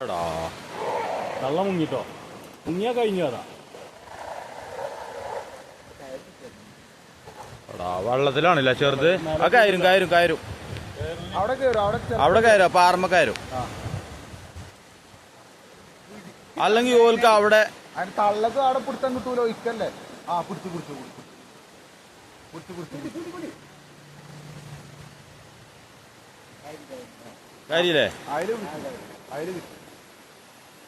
എടാ. കള്ള മുങ്ങിട്ടോ? മുങ്ങിയാ കഴിഞ്ഞു അതാ. എടാ വെള്ളത്തിലാണല്ലേ ചെറുത്? ആ കയറും കയറും. കയറും അവിടെ കയറും അവിടെ കയറും. അല്ലെങ്കിൽ ഓൽക്ക് അവിടെ തള്ളത് തള്ളക്ക് അവിടെ പിടുത്തം കിട്ടൂലോ ഇക്കല്ലേ ആ പിടിച്ചു പിടിച്ചു പിടിച്ചു. പിടിച്ചു കാര്യല്ലേ അതിൽ അതിൽ പിടിച്ചു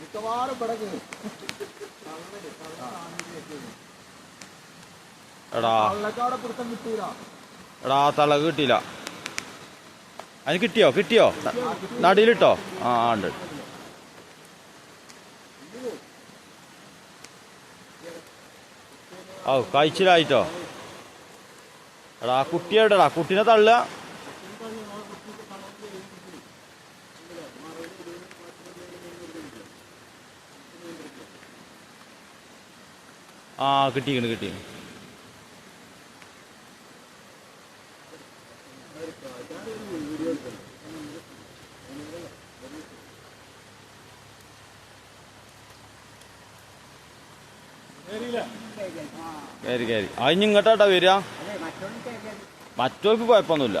മിക്കവാറും എടാ. പിടുത്തം കിട്ടൂല. എടാ തളക് കിട്ടിയില്ല. അതിന് കിട്ടിയോ? കിട്ടിയോ? നടിയിലിട്ടോ? ആ ആ, ഉണ്ട്. ഓ കഴിച്ചിലായിട്ടോ? എടാ ആ കുട്ടീനെ തള്ളുക. ആ കിട്ടിക്കണ് കിട്ടി കയറി കയറി അതിന് ഇങ്ങോട്ടാട്ടാ വരിക. മറ്റവർക്ക് കുഴപ്പമൊന്നുമില്ല.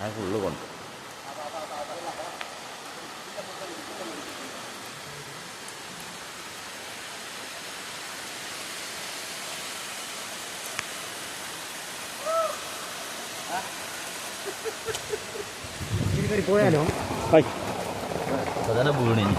ഞാൻ ഫുള്ള് കൊണ്ട്. പോയാലോ? വീണിനി